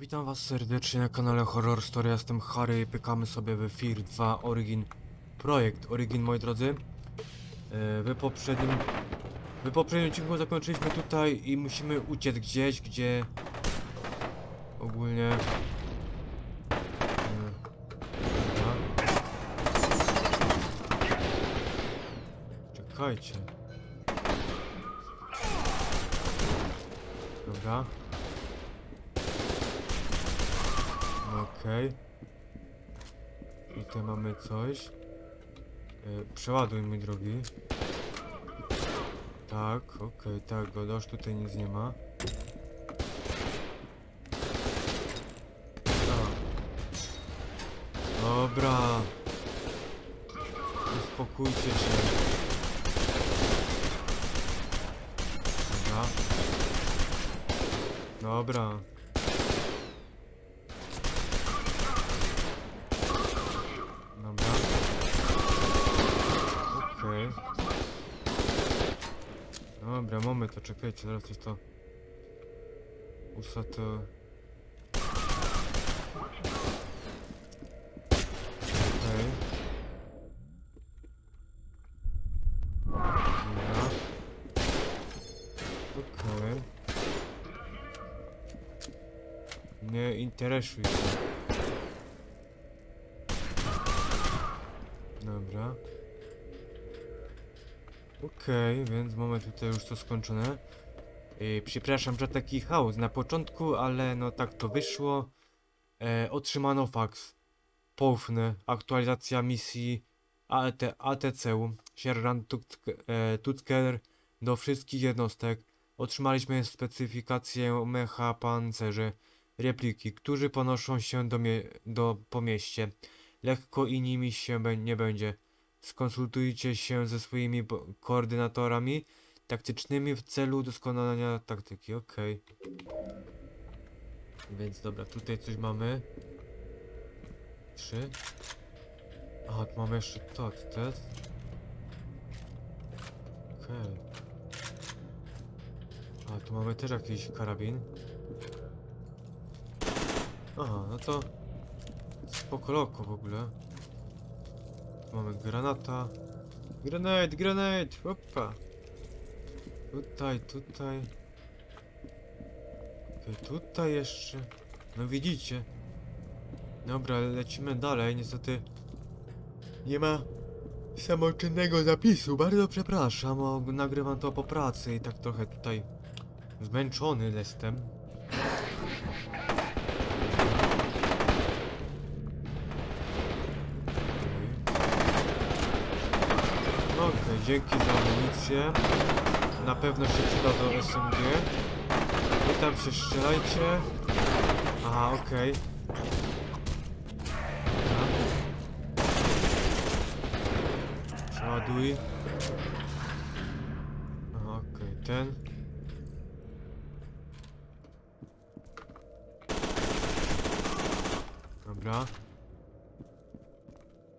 Witam was serdecznie na kanale Horror Story, jestem Harry i pykamy sobie w Fear 2 Origin Projekt Origin, moi drodzy. E, W poprzednim... W poprzednim odcinku zakończyliśmy tutaj i musimy uciec gdzieś, gdzie... Ogólnie... e. Czekajcie. Dobra. Okej. I tutaj mamy coś. E, przeładuj mój drogi. Tak, okej, tak, Godosz, tutaj nic nie ma. Dobra. Uspokójcie się. Dobra. Dobra. Okej. Dobra, mamy to, czekajcie, zaraz coś to... Usa. Okej. Dobra. Nie interesuj się. Dobra. Okej, więc mamy tutaj już to skończone. Yy, przepraszam, że taki chaos na początku, ale no tak to wyszło. E, otrzymano faks. Poufny. Aktualizacja misji AT, ATC-u. Sierżant Tuck- e, Tucker do wszystkich jednostek. Otrzymaliśmy specyfikację mecha pancerzy. Repliki, którzy ponoszą się do, do po mieście. Lekko i nimi się nie będzie. Skonsultujcie się ze swoimi koordynatorami taktycznymi w celu doskonalenia taktyki. Okej. Więc dobra, tutaj coś mamy. Trzy. Aha, tu mamy jeszcze to, to? Okej. A, tu mamy też jakiś karabin. Aha, no to spoko loko w ogóle. Mamy granata. Granate, granate, opa. Tutaj, tutaj. Tutaj jeszcze. No widzicie. Dobra, lecimy dalej. Niestety nie ma samoczynnego zapisu. Bardzo przepraszam, o, nagrywam to po pracy i tak trochę tutaj zmęczony jestem. Okej, dzięki za amunicję. Na pewno się przyda do SMG. Wy tam się strzelajcie. Aha, okej. Dobra. Przeładuj. Aha, okej, ten. Dobra.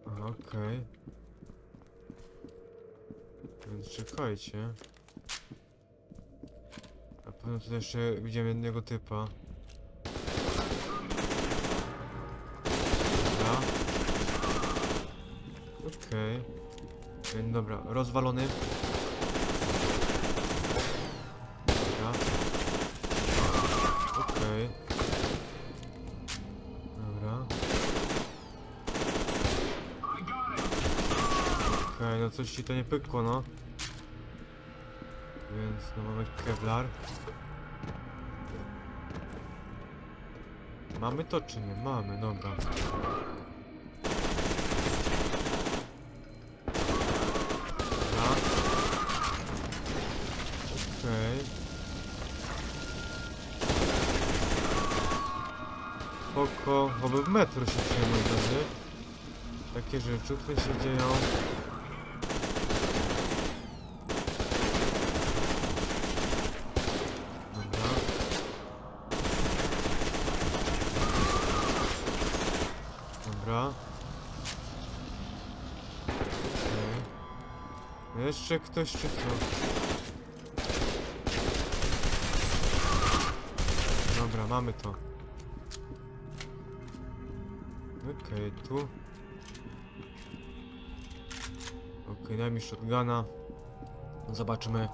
Aha, okej. Więc czekajcie. Na pewno tutaj jeszcze widziałem jednego typa. Dobra. Okej. Okay. Dobra, rozwalony. Dobra. Okej. Dobra. Okej, no coś ci to nie pykło, no. Mamy Kevlar. Mamy to czy nie? Mamy, dobra. Dobra. Okej. Spoko, oby w metro się przejmuje drodzy. Takie rzeczy tutaj się dzieją. Dobra. Dobra. Okej. Jeszcze ktoś czy co? Dobra, mamy to. Okej, tu. Okej, daj mi shotguna. Zobaczymy.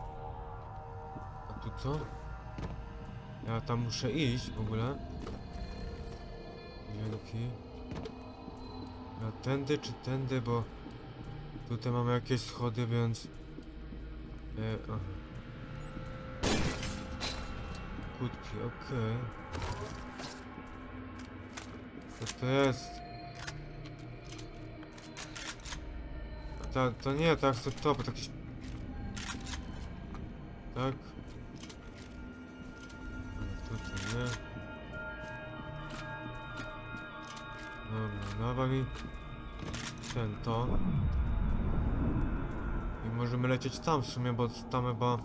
A tu co? Ja tam muszę iść w ogóle. Wielki. Ja tędy czy tędy, bo tutaj mamy jakieś schody, więc... E, aha. Kłódki, okej. Co to jest? To, to nie, tak, to to, bo to jakiś... Tak. Lecieć tam w sumie, bo tam chyba...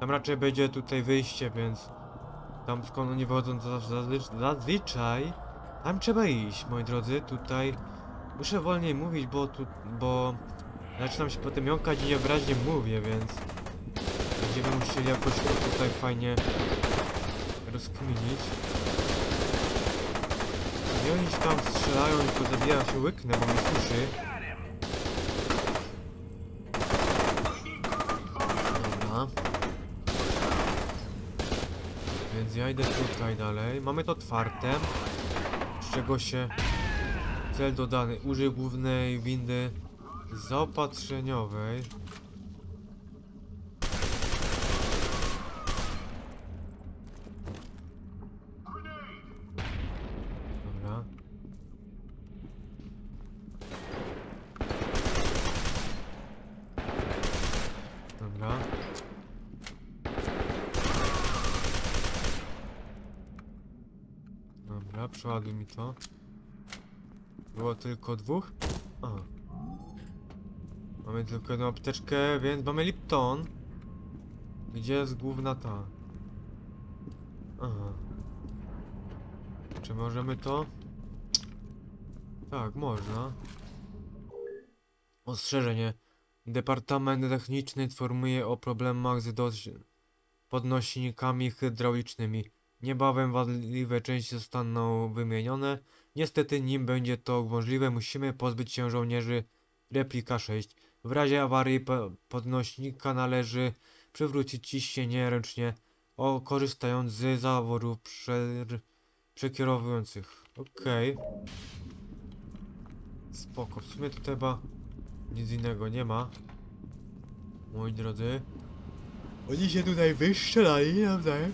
Tam raczej będzie tutaj wyjście, więc... Tam skąd oni wychodzą to zawsze zazwy- zazwyczaj... Tam trzeba iść, moi drodzy, tutaj... Muszę wolniej mówić, bo tu... bo... Zaczynam się potem jąkać i nieobraźnie mówię, więc... Będziemy musieli jakoś to tutaj fajnie... rozkminić. Nie oni tam strzelają i pozabija się łyknę, bo mnie słyszy. Dobra. Więc ja idę tutaj dalej. Mamy to otwarte. Z czego się cel dodany. Użyj głównej windy zaopatrzeniowej. Dobra. Dobra. Dobra, mi to. Było tylko dwóch? Mamy tylko jedną apteczkę, więc mamy Lipton. Gdzie jest główna ta? Aha. Czy możemy to? Tak, można. Ostrzeżenie. Departament Techniczny informuje o problemach z podnośnikami hydraulicznymi. Niebawem wadliwe części zostaną wymienione. Niestety, nim będzie to możliwe, musimy pozbyć się żołnierzy replika 6. W razie awarii po- podnośnika należy przywrócić ciśnienie ręcznie, o, korzystając z zaworów prze- przekierowujących. Okej. Spoko, w sumie tutaj chyba nic innego nie ma. Moi drodzy. Oni się tutaj wystrzelali nawzajem.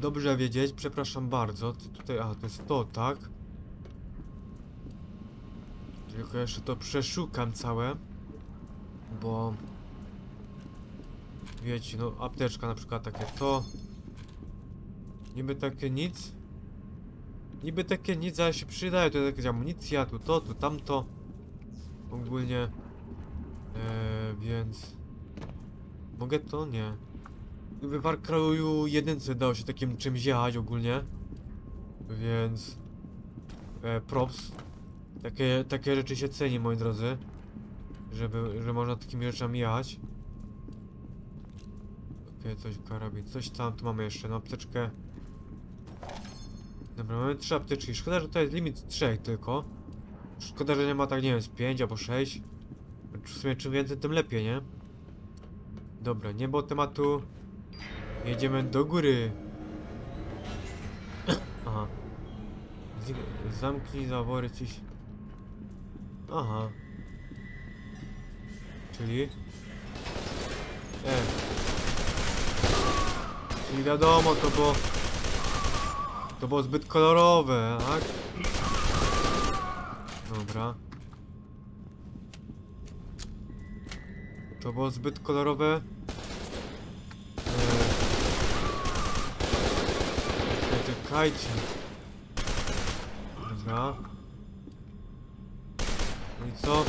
Dobrze wiedzieć, przepraszam bardzo. Ty tutaj, a to jest to, tak? Tylko jeszcze to przeszukam całe. Bo... Wiecie, no apteczka na przykład takie to. Niby takie nic. Niby takie nic, ale się przydaje. Jest jakaś amunicja, tu to, tu tamto. Ogólnie. Eee, więc... Mogę to? Nie. W Far Cry'u jedynce dało się takim czymś jechać ogólnie. Więc... E, props. Takie, takie rzeczy się ceni, moi drodzy. Żeby, że można takimi rzeczami jechać. Okej, coś karabin, coś tam, tu mamy jeszcze, no apteczkę. Dobra, mamy trzy apteczki. Szkoda, że to jest limit trzech tylko. Szkoda, że nie ma tak, nie wiem, z pięć albo sześć. W sumie czym więcej, tym lepiej, nie? Dobra, nie tematu. Jedziemy do góry. Aha. Zamknij zawory coś. Aha. Czyli? E. Czyli wiadomo, to było... To było zbyt kolorowe, tak? Dobra. To było zbyt kolorowe. Eee. Czekajcie. Dobra. No i co?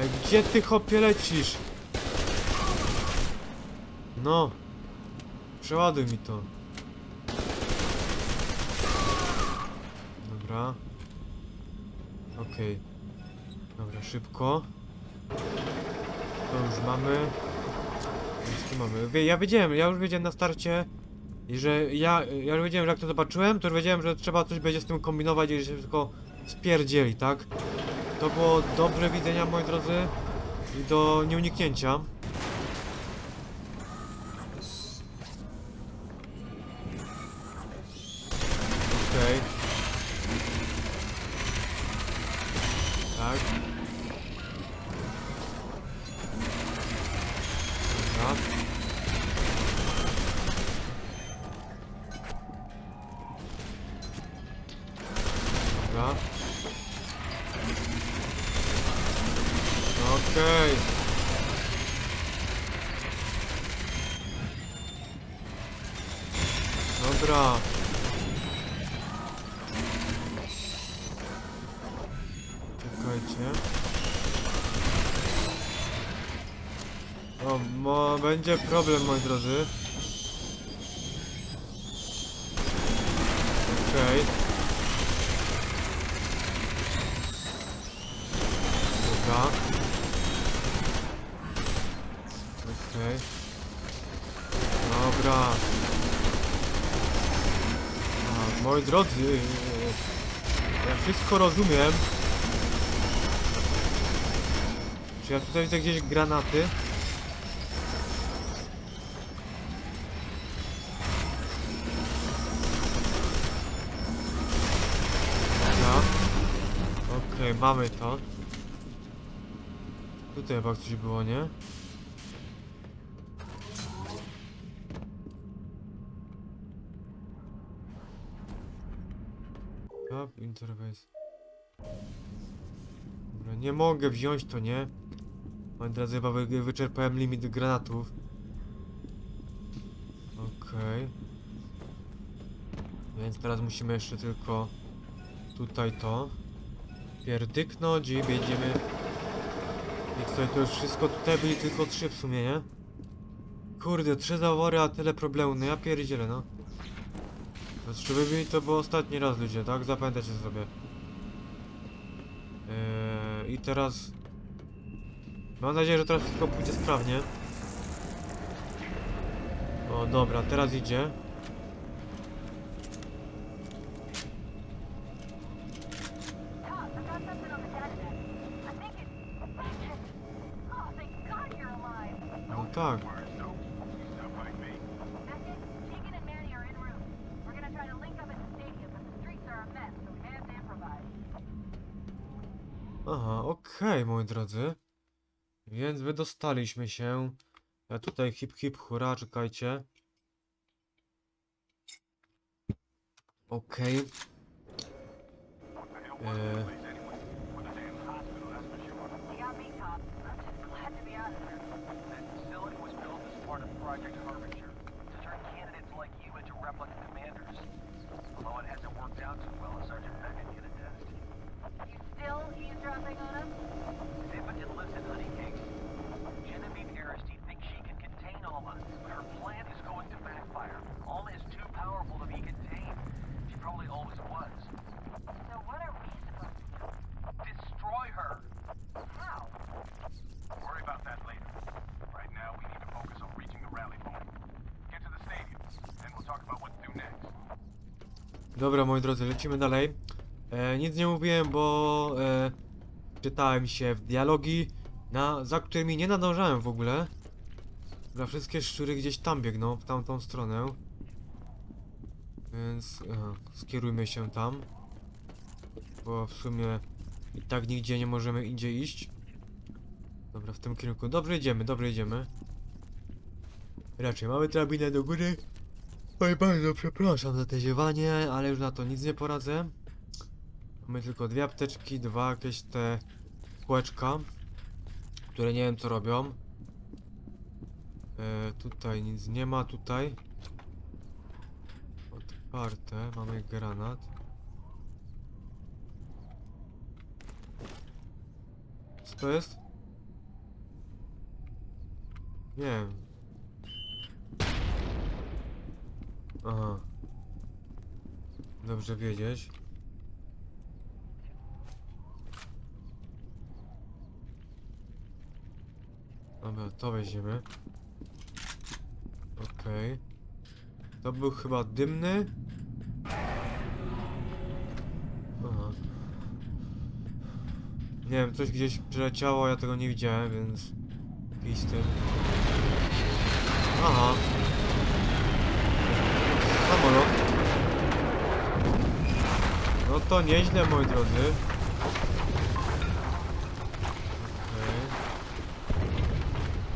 Ej, gdzie ty chopie lecisz? No. Przeładuj mi to. Dobra. Okej. Dobra, szybko. To już mamy. Tu mamy. Ja wiedziałem, ja już wiedziałem na starcie, I że ja, ja już wiedziałem, że jak to zobaczyłem, to już wiedziałem, że trzeba coś będzie z tym kombinować i się tylko spierdzieli, tak? To było dobre widzenia, moi drodzy. I do nieuniknięcia. O, mo, będzie problem, moi drodzy. Okej. Dobra. Okej. Dobra. A, moi drodzy, ja wszystko rozumiem. Czy ja tutaj widzę gdzieś granaty? Mamy to. Tutaj chyba coś było, nie? Up interface. Dobra, nie mogę wziąć to, nie? Moi drodzy, chyba wy, wyczerpałem limit granatów. Okej. Więc teraz musimy jeszcze tylko tutaj to pierdyknąć i będziemy i tutaj to już wszystko, tutaj byli tylko trzy w sumie, nie? Kurde, trzy zawory, a tyle problemów, no ja pierdzielę, no. Żeby byli to było ostatni raz ludzie, tak? Zapamiętajcie sobie. Eee, I teraz... Mam nadzieję, że teraz wszystko pójdzie sprawnie. O, dobra, teraz idzie. Improvise. Aha, okej, moi drodzy. Więc wydostaliśmy się. Ja tutaj hip hip hura, czekajcie. Okej. Eee, You Project Dobra, moi drodzy, lecimy dalej. E, nic nie mówiłem, bo e, czytałem się w dialogi, na, za którymi nie nadążałem w ogóle. Dla wszystkie szczury gdzieś tam biegną, w tamtą stronę. Więc skierujmy się tam. Bo w sumie i tak nigdzie nie możemy indziej iść. Dobra, w tym kierunku. Dobrze idziemy, dobrze idziemy. Raczej mamy drabinę do góry. Oj, bardzo przepraszam za te ziewanie, ale już na to nic nie poradzę. Mamy tylko dwie apteczki, dwa jakieś te kółeczka, które nie wiem co robią. E, tutaj nic nie ma, tutaj. Otwarte, mamy granat. Co to jest? Nie wiem. Aha. Dobrze wiedzieć. Dobra, to weźmiemy. Okej. To był chyba dymny. Aha. Nie wiem, coś gdzieś przeleciało, ja tego nie widziałem, więc... Tym. Aha. Samolot. No to nieźle, moi drodzy.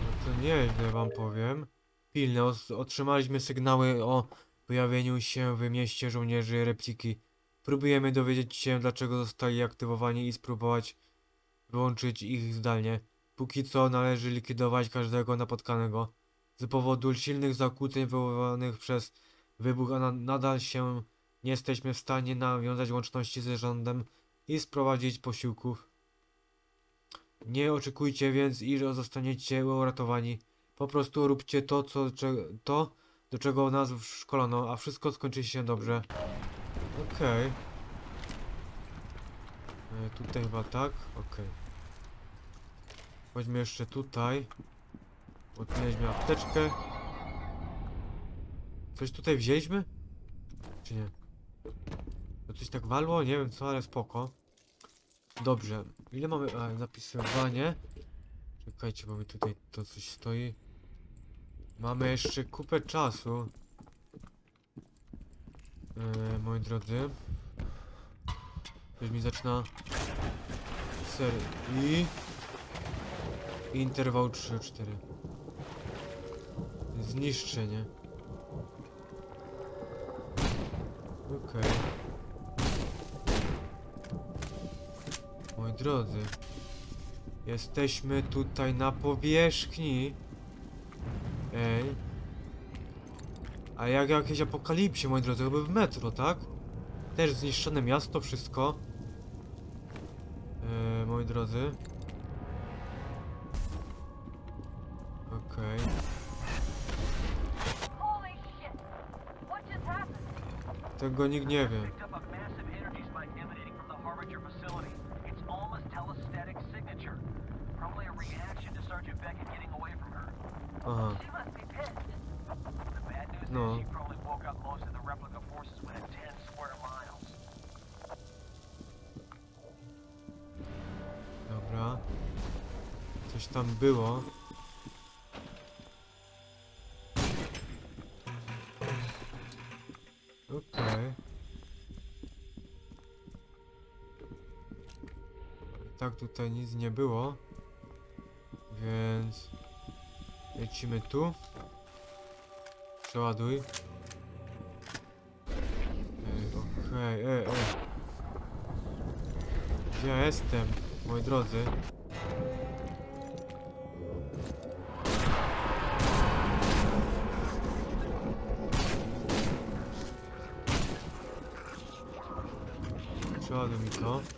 No to nieźle wam powiem. Pilne, otrzymaliśmy sygnały o pojawieniu się w mieście żołnierzy repliki. Próbujemy dowiedzieć się, dlaczego zostali aktywowani i spróbować wyłączyć ich zdalnie. Póki co należy likwidować każdego napotkanego. Z powodu silnych zakłóceń wywołanych przez wybuch, a na nadal się nie jesteśmy w stanie nawiązać łączności z rządem i sprowadzić posiłków. Nie oczekujcie więc, iż zostaniecie uratowani. Po prostu róbcie to, co, to do czego nas szkolono, a wszystko skończy się dobrze. Okej. E, Tutaj chyba tak? Okej. Chodźmy jeszcze tutaj. Odnieśmy apteczkę. Coś tutaj wzięliśmy? Czy nie? To coś tak walło? Nie wiem co, ale spoko. Dobrze. Ile mamy... A, zapisywanie. Czekajcie, bo mi tutaj to coś stoi. Mamy jeszcze kupę czasu. Eee, moi drodzy. Już mi zaczyna... Ser... I... Interwał 3-4. Zniszczenie. Okej. Moi drodzy. Jesteśmy tutaj na powierzchni. Ej. A jak jakieś apokalipsie, moi drodzy, chyba w metro, tak? Też zniszczone miasto, wszystko. Eee, moi drodzy. Tego nikt nie wie. Tak tutaj nic nie było. Więc lecimy tu. Przeładuj. Ej, Okej, ej, ej. Gdzie ja jestem, moi drodzy? Przeładuj mi to.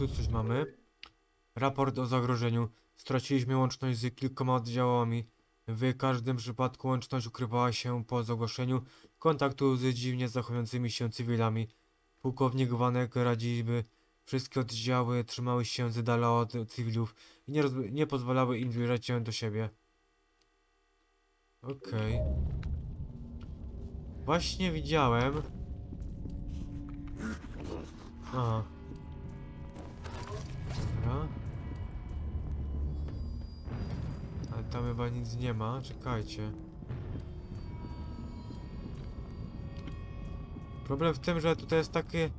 Tu coś mamy. Raport o zagrożeniu. Straciliśmy łączność z kilkoma oddziałami. W każdym przypadku łączność ukrywała się po zgłoszeniu kontaktu z dziwnie zachowującymi się cywilami. Pułkownik Wanek radzi, by wszystkie oddziały trzymały się z dala od cywilów i nie, nie pozwalały im zbliżać się do siebie. Okej. Właśnie widziałem. Aha. Dobra. Ale tam chyba nic nie ma. Czekajcie. Problem w tym, że tutaj jest takie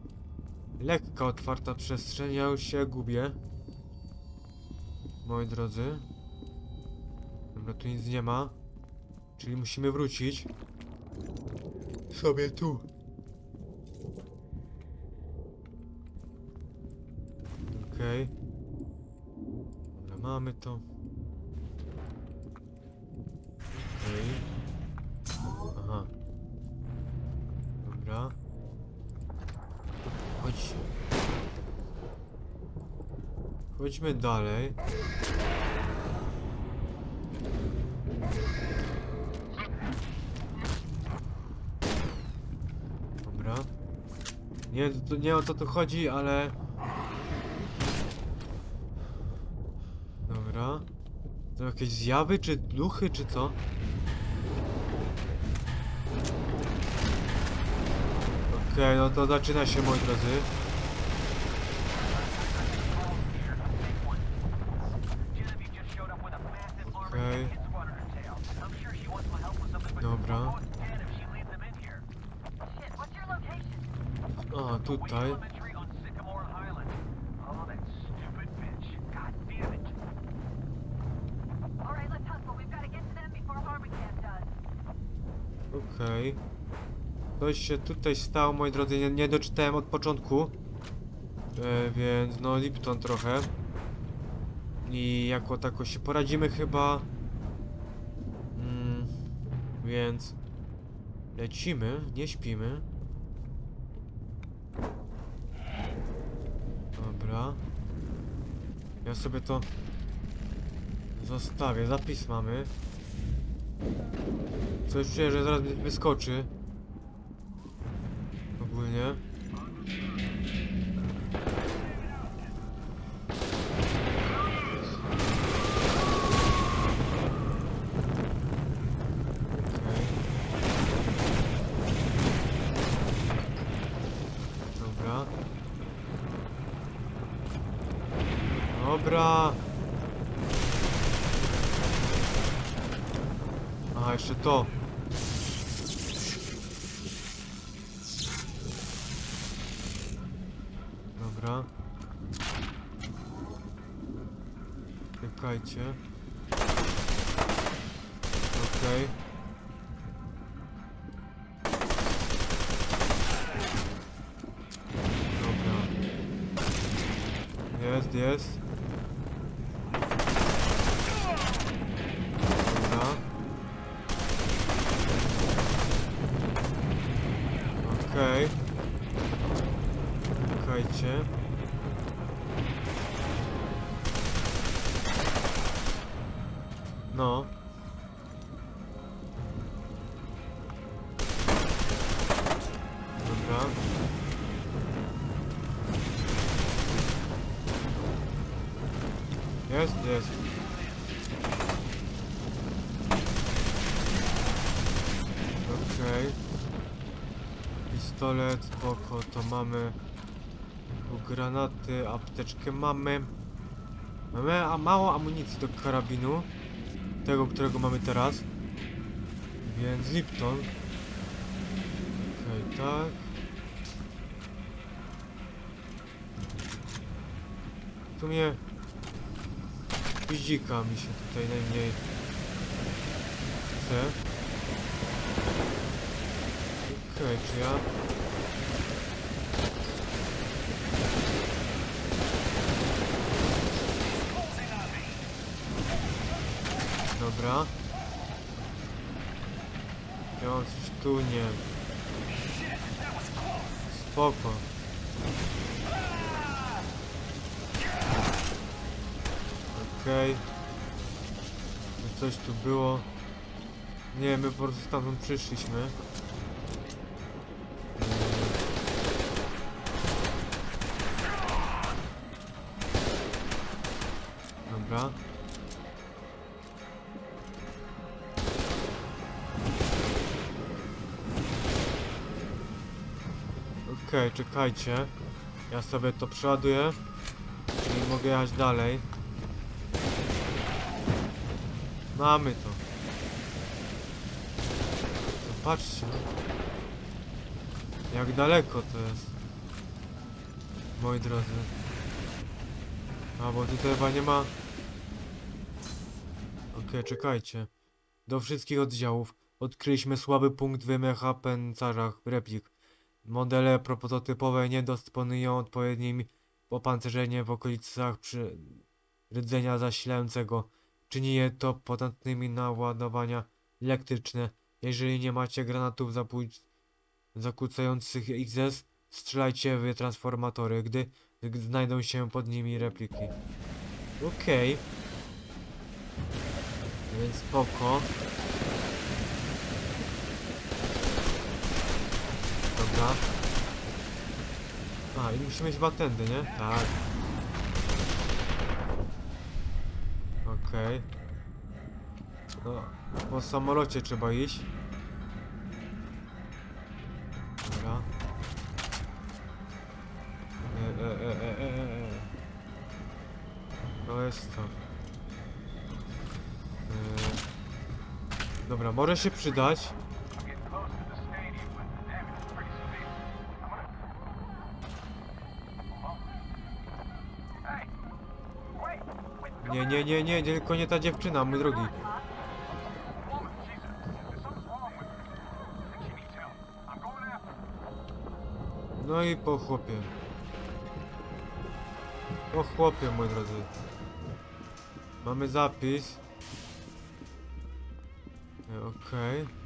lekka otwarta przestrzeń, ja już się gubię. Moi drodzy. Dobra, tu nic nie ma. Czyli musimy wrócić. Sobie tu. Okej. Dobra, mamy to. Okej. Aha. Dobra. Chodź. Chodźmy dalej. Dobra. Nie, nie o to tu chodzi, ale... Dobra. To jakieś zjawy, czy duchy, czy co? Okej, no to zaczyna się, moi drodzy. Okej. Coś się tutaj stało, moi drodzy, nie, nie doczytałem od początku. E, więc no Lipton trochę. I jako tako się poradzimy chyba. Mm, więc lecimy, nie śpimy. Dobra. Ja sobie to zostawię, zapis mamy. Coś czuję, że zaraz wyskoczy. Ogólnie. Dobra. Dobra. Aha, jeszcze to. Dobra. Czekajcie. Okej. Dobra. Jest, jest. Okej. Pistolet, spoko, to mamy. Tu granaty, apteczkę mamy. Mamy a mało amunicji do karabinu. Tego, którego mamy teraz. Więc Lipton. Okej, tak. Tu mnie... Piździka mi się tutaj najmniej chce. Okej, czy ja... Dobra. Ja mam coś tu, nie. Spoko. Okej. Okay. Coś tu było. Nie, my po prostu stamtąd przyszliśmy. Dobra. Okej, czekajcie. Ja sobie to przeładuję. I mogę jechać dalej. Mamy to. Zobaczcie. Jak daleko to jest. Moi drodzy. A, bo tutaj chyba nie ma... Okej, czekajcie. Do wszystkich oddziałów odkryliśmy słaby punkt w mecha pęcarzach replik. Modele prototypowe nie dysponują odpowiednim opancerzeniem w okolicach przy rdzenia zasilającego. Czyni je to podatnymi na ładowania elektryczne. Jeżeli nie macie granatów zakłócających XS, strzelajcie w transformatory, gdy, znajdą się pod nimi repliki. Okej. Więc spoko. Dobra. A, i musimy iść chyba tędy, nie? Tak. Okej. No, po samolocie trzeba iść. Dobra. E, e, e, e, e, e. To jest to. E, dobra, może się przydać. Nie, nie, nie, nie, tylko nie ta dziewczyna, mój drogi. No i po chłopie. Po chłopie, moi drodzy. Mamy zapis. E, Okej. Dobra.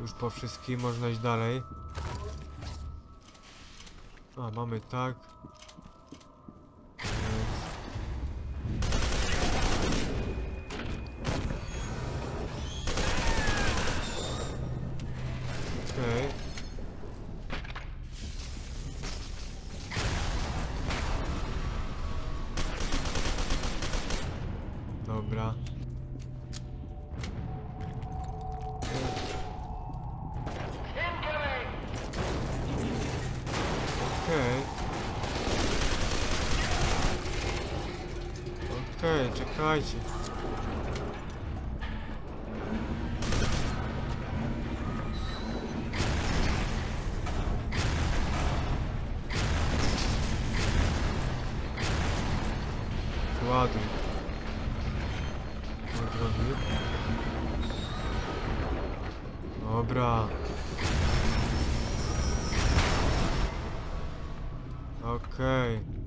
Już po wszystkim można iść dalej. A, mamy tak. Drogi. Dobra. Okej. Dobra.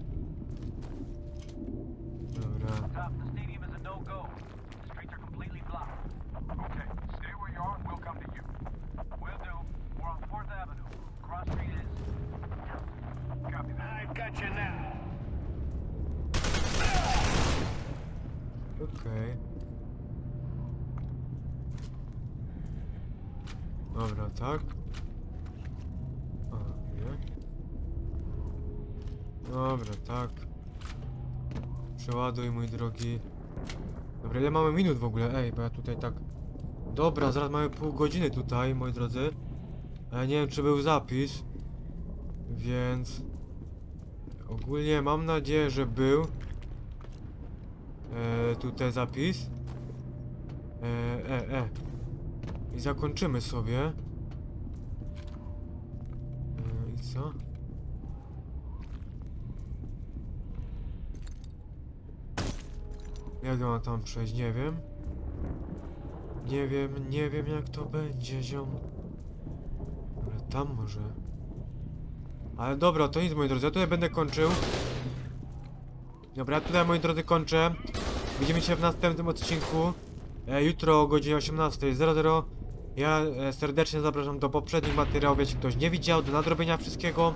Dobra, tak. A, nie. Dobra, tak. Przeładuj, mój drogi. Dobra, ile mamy minut w ogóle? Ej, bo ja tutaj tak... Dobra, zaraz mamy pół godziny tutaj, moi drodzy. Ale nie wiem, czy był zapis. Więc... Ogólnie mam nadzieję, że był. E, tutaj zapis. E, e, e. I zakończymy sobie. E, I co? Jak ja mam tam przejść? Nie wiem. Nie wiem, nie wiem jak to będzie, ziom. Ale tam może. Ale dobra, to nic moi drodzy, ja tutaj będę kończył. Dobra, ja tutaj moi drodzy kończę. Widzimy się w następnym odcinku. E, jutro o godzinie 18.00. Ja e, serdecznie zapraszam do poprzednich materiałów, jeśli ktoś nie widział, do nadrobienia wszystkiego,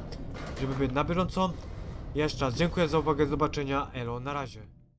żeby być na bieżąco. Jeszcze raz dziękuję za uwagę, do zobaczenia, elo, na razie.